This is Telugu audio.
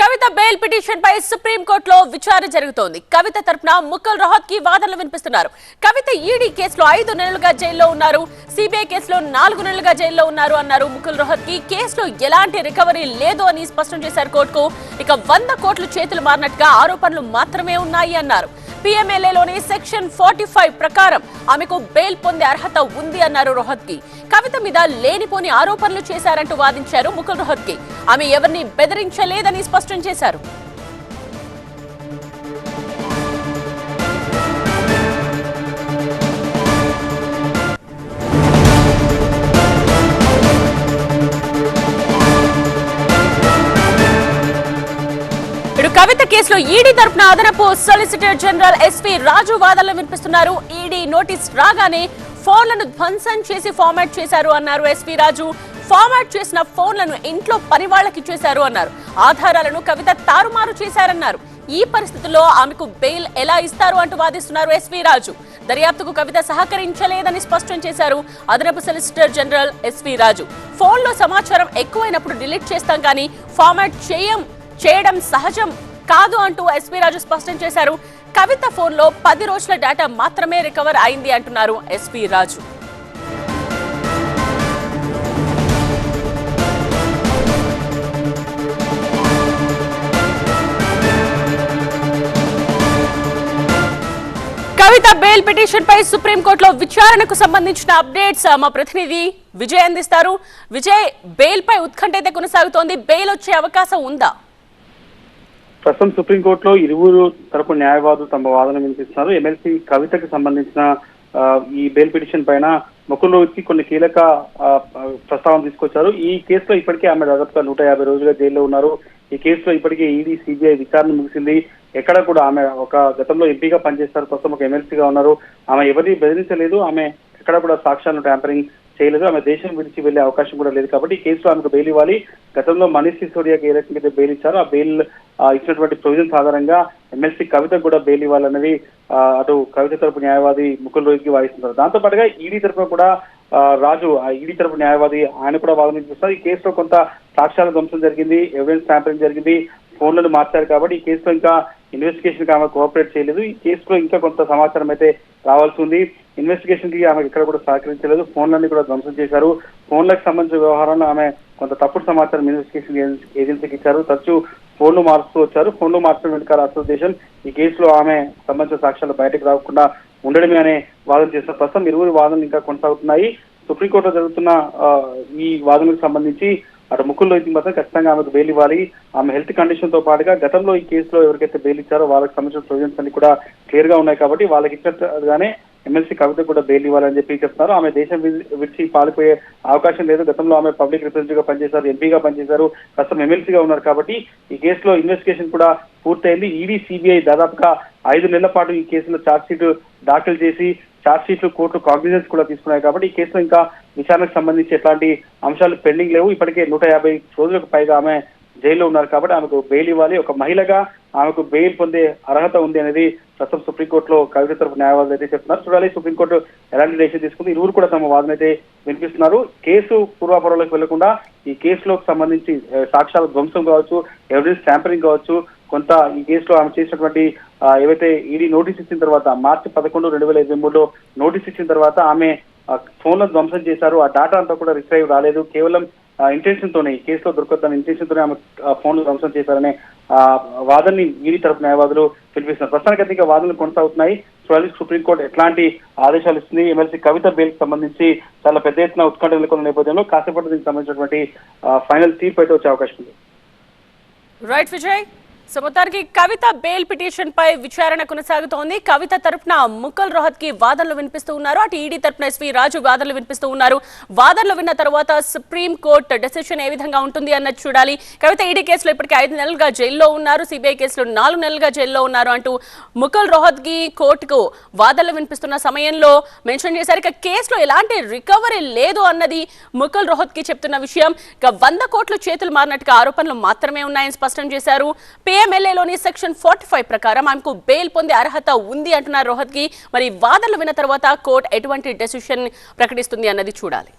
కవిత బెయిల్ పిటిషన్ పై సుప్రీంకోర్టులో విచారణ జరుగుతోంది. కవిత తరపున ముక్కల్ రోహత్కి వాదనలు వినిపిస్తున్నారు. కవిత ఈడీ కేసులో ఐదు నెలలుగా జైల్లో ఉన్నారు. సిబిఐ కేసులో నాలుగు నెలలుగా జైల్లో ఉన్నారు అన్నారు ముకుల్ రోహత్కి. కేసులో ఎలాంటి రికవరీ లేదు అని స్పష్టం చేశారు కోర్టుకు. ఇక వంద కోట్లు చేతులు మారినట్టుగా ఆరోపణలు మాత్రమే ఉన్నాయి అన్నారు. పిఎంఎల్ఏలోని సెక్షన్ ఫార్టీ ఫైవ్ ప్రకారం ఆమెకు బెయిల్ పొందే అర్హత ఉంది అన్నారు రోహత్కి. కవిత మీద లేనిపోని ఆరోపణలు చేశారంటూ వాదించారు ముకుల్ రోహత్కి. ఆమె ఎవరిని బెదిరించలేదని స్పష్టం చేశారు. కేసులో ఈడీ తరపున అదనపు సొలిసిటర్ జనరల్ ఎస్పీ రాజు వాదనలు వినిపిస్తున్నారు. ఈడీ నోటీస్ రాగానే ఫోన్లను ధ్వంసం చేసి ఫార్మాట్ చేశారు అన్నారు ఎస్పీ రాజు. ఫార్మాట్ చేసిన ఫోన్లను ఇంట్లో పని వాళ్ళకి చేశారు అన్నారు. ఆధారాలను కవిత తారుమారు చేశారన్నారు. ఈ పరిస్థితుల్లో ఆమెకు బెయిల్ ఎలా ఇస్తారు అంటూ వాదిస్తున్నారు ఎస్వి రాజు. దర్యాప్తుకు కవిత సహకరించలేదని స్పష్టం చేశారు అదనపు సొలిసిటర్ జనరల్ ఎస్వి రాజు. ఫోన్లో సమాచారం ఎక్కువైనప్పుడు డిలీట్ చేస్తాం కానీ ఫార్మాట్ చేయం చేయడం సహజం. కాదు అంటూ ఎస్పీ రాజు స్పష్టం చేశారు. కవిత ఫోన్లో పది రోజుల డేటా మాత్రమే రికవర్ అయింది అంటున్నారు SP Raju. Kavitha bail petition పై సుప్రీంకోర్టులో విచారణకు సంబంధించిన అప్డేట్స్ మా ప్రతినిధి విజయ్ అందిస్తారు. విజయ్ బెయిల్ పై ఉత్కంఠ అయితే కొనసాగుతోంది. బెయిల్ వచ్చే అవకాశం ఉందా? ప్రస్తుతం సుప్రీంకోర్టులో ఇరువురు తరపు న్యాయవాదులు తమ వాదన వినిపిస్తున్నారు. ఎమ్మెల్సీ కవితకు సంబంధించిన ఈ బెయిల్ పిటిషన్ పైన ముకుల్ రోహిత్కి కొన్ని కీలక ప్రస్తావన తీసుకొచ్చారు. ఈ కేసులో ఇప్పటికే ఆమె దాదాపుగా నూట యాభై రోజులుగా జైల్లో ఉన్నారు. ఈ కేసులో ఇప్పటికే ఈడీ సిబిఐ విచారణ ముగిసింది. ఎక్కడ కూడా ఆమె ఒక గతంలో ఎంపీగా పనిచేస్తారు. ప్రస్తుతం ఒక ఎమ్మెల్సీగా ఉన్నారు. ఆమె ఎవరిని బెదిరించలేదు. ఆమె ఎక్కడ కూడా సాక్ష్యాలను ట్యాంపరింగ్ చేయలేదు ఆమె దేశం విడిచి వెళ్ళే అవకాశం కూడా లేదు కాబట్టి ఈ కేసులో ఆమెకు బెయిల్ ఇవ్వాలి. గతంలో మనీష్ సిసోడియాకి ఏ రకంగా బెయిల్ ఇచ్చారో ఆ బెయిల్ ఇచ్చినటువంటి ప్రొవిజన్స్ ఆధారంగా ఎమ్మెల్సీ కవిత కూడా బెయిల్ ఇవ్వాలన్నది అటు కవిత తరపు న్యాయవాది ముకుల్ రోహిత్కి వాయిస్తున్నారు దాంతో పాటుగా ఈడీ తరపున కూడా రాజు ఆ ఈడీ తరపు న్యాయవాది ఆయన కూడా వాదన వినిపిస్తున్నారు ఈ కేసులో కొంత సాక్ష్యాల ధ్వంసం జరిగింది ఎవిడెన్స్ ట్యాంపరింగ్ జరిగింది ఫోన్లను మార్చారు కాబట్టి ఈ కేసులో ఇంకా ఇన్వెస్టిగేషన్ ఆమె కోఆపరేట్ చేయలేదు. ఈ కేసులో ఇంకా కొంత సమాచారం అయితే రావాల్సి ఉంది. ఇన్వెస్టిగేషన్కి ఆమె ఇక్కడ కూడా సహకరించలేదు. ఫోన్లన్నీ కూడా ధ్వంసం చేశారు. ఫోన్లకు సంబంధించిన వ్యవహారాన్ని ఆమె కొంత తప్పుడు సమాచారం ఇన్వెస్టిగేషన్ ఏజెన్- ఏజెన్సీకి ఇచ్చారు. తరచూ ఫోన్లు మారుస్తూ వచ్చారు. ఫోన్లు మార్చడం వెనుక అసోసియేషన్ ఈ కేసులో ఆమె సంబంధించిన సాక్ష్యాలు బయటకు రాకుండా ఉండడమే అనే వాదన చేసిన ప్రస్తుతం ఇరువురు వాదనలు ఇంకా కొనసాగుతున్నాయి. సుప్రీంకోర్టులో జరుగుతున్న ఈ వాదనకు సంబంధించి అటు ముక్కుల్లో అయితే మాత్రం ఖచ్చితంగా ఆమెకు బెయిల్ ఇవ్వాలి. ఆమె హెల్త్ కండిషన్తో పాటుగా గతంలో ఈ కేసులో ఎవరికైతే బెయిల్ ఇచ్చారో వాళ్ళకి సంబంధించిన ప్రొవిజన్స్ అన్ని కూడా క్లియర్గా ఉన్నాయి కాబట్టి వాళ్ళకి ఇచ్చినట్టుగానే ఎమ్మెల్సీ కవిత కూడా బెయిల్ ఇవ్వాలని చెప్పి చెప్తున్నారు. ఆమె దేశం విడిచి పారిపోయే అవకాశం లేదు. గతంలో ఆమె పబ్లిక్ రిప్రజెంటేటివ్గా పనిచేశారు ఎంపీగా పనిచేశారు ప్రస్తుతం ఎమ్మెల్సీగా ఉన్నారు కాబట్టి ఈ కేసులో ఇన్వెస్టిగేషన్ కూడా పూర్తయింది. ఈడీ సిబిఐ దాదాపుగా ఐదు నెలల పాటు ఈ కేసులో ఛార్జ్ షీట్ దాఖలు చేసి ఛార్జ్ షీట్లు కోర్టు కాగ్నిజెన్స్ కూడా తీసుకున్నాయి కాబట్టి ఈ కేసులో ఇంకా విచారణకు సంబంధించి ఎట్లాంటి అంశాలు పెండింగ్ లేవు. ఇప్పటికే నూట యాభై రోజులకు పైగా ఆమె జైల్లో ఉన్నారు కాబట్టి ఆమెకు బెయిల్ ఇవ్వాలి. ఒక మహిళగా ఆమెకు బెయిల్ పొందే అర్హత ఉంది అనేది ప్రస్తుతం సుప్రీంకోర్టులో కవిత తరపు న్యాయవాదులు అయితే చెప్తున్నారు. చూడాలి సుప్రీంకోర్టు ఎలాంటి డెసిషన్ తీసుకుంది. ఇరువురు కూడా తమ వాదన అయితే వినిపిస్తున్నారు. కేసు పూర్వాపరంలోకి వెళ్ళకుండా ఈ కేసులోకి సంబంధించి సాక్ష్యాల ధ్వంసం కావచ్చు ఎవిడెన్స్ ట్యాంపరింగ్ కావచ్చు కొంత ఈ కేసులో ఆమె చేసినటువంటి ఏవైతే ఈడీ నోటీస్ ఇచ్చిన తర్వాత మార్చి పదకొండు రెండు వేల ఇరవై మూడులో నోటీస్ ఇచ్చిన తర్వాత ఆమె ఫోన్లను ధ్వంసం చేశారు. ఆ డేటా అంతా కూడా రిసీవ్ రాలేదు. కేవలం ఇంటెన్షన్ తోనే ఈ కేసులో దొరకొద్దని ఇంటెన్షన్ తోనే ఆమె ఫోన్లు ధ్వంసం చేశారనే వాదనని ఈడీ తరపు న్యాయవాదులు పిలిపిస్తున్నారు. ప్రస్తుతానికి ఇంకా వాదనలు కొనసాగుతున్నాయి. చూడాలి సుప్రీంకోర్టు ఎట్లాంటి ఆదేశాలు ఇస్తుంది? ఎమ్మెల్సీ కవిత బెయిల్ సంబంధించి చాలా పెద్ద ఎత్తున ఉత్కంఠ నెలకొన్న నేపథ్యంలో కాసేపటి దీనికి సంబంధించినటువంటి ఫైనల్ తీర్పు అయితే వచ్చే అవకాశం ఉంది. రైట్ విజయ్ సో మొత్తానికి కవిత బెయిల్ పిటిషన్ పై విచారణ కొనసాగుతోంది. కవిత తరఫున ముక్కల్ రోహత్కి వాదనలు వినిపిస్తూ ఉన్నారు. అటు ఈడీ తరపున ఎస్వి రాజు వాదనలు వినిపిస్తూ ఉన్నారు. వాదనలు విన్న తర్వాత సుప్రీం కోర్టు డెసిషన్ ఏ విధంగా ఉంటుంది అన్నది చూడాలి. కవిత ఈడీ కేసులో ఇప్పటికే ఐదు నెలలుగా జైల్లో ఉన్నారు. సిబిఐ కేసులో నాలుగు నెలలుగా జైల్లో ఉన్నారు అంటూ ముకుల్ రోహత్కి కోర్టుకు వాదనలు వినిపిస్తున్న సమయంలో మెన్షన్ చేశారు. ఇక కేసులో ఎలాంటి రికవరీ లేదు అన్నది ముకుల్ రోహత్కి చెప్తున్న విషయం. ఇక వంద కోట్లు చేతులు మారినట్టుగా ఆరోపణలు మాత్రమే ఉన్నాయని స్పష్టం చేశారు. పే ఏఎంఎల్ఏలోని సెక్షన్ ఫార్టీ ఫైవ్ ప్రకారం ఆమెకు బెయిల్ పొందే అర్హత ఉంది అంటున్నారు రోహత్కి మరి వాదనలు విన్న తర్వాత కోర్టు ఎటువంటి డెసిషన్ ప్రకటిస్తుంది అన్నది చూడాలి.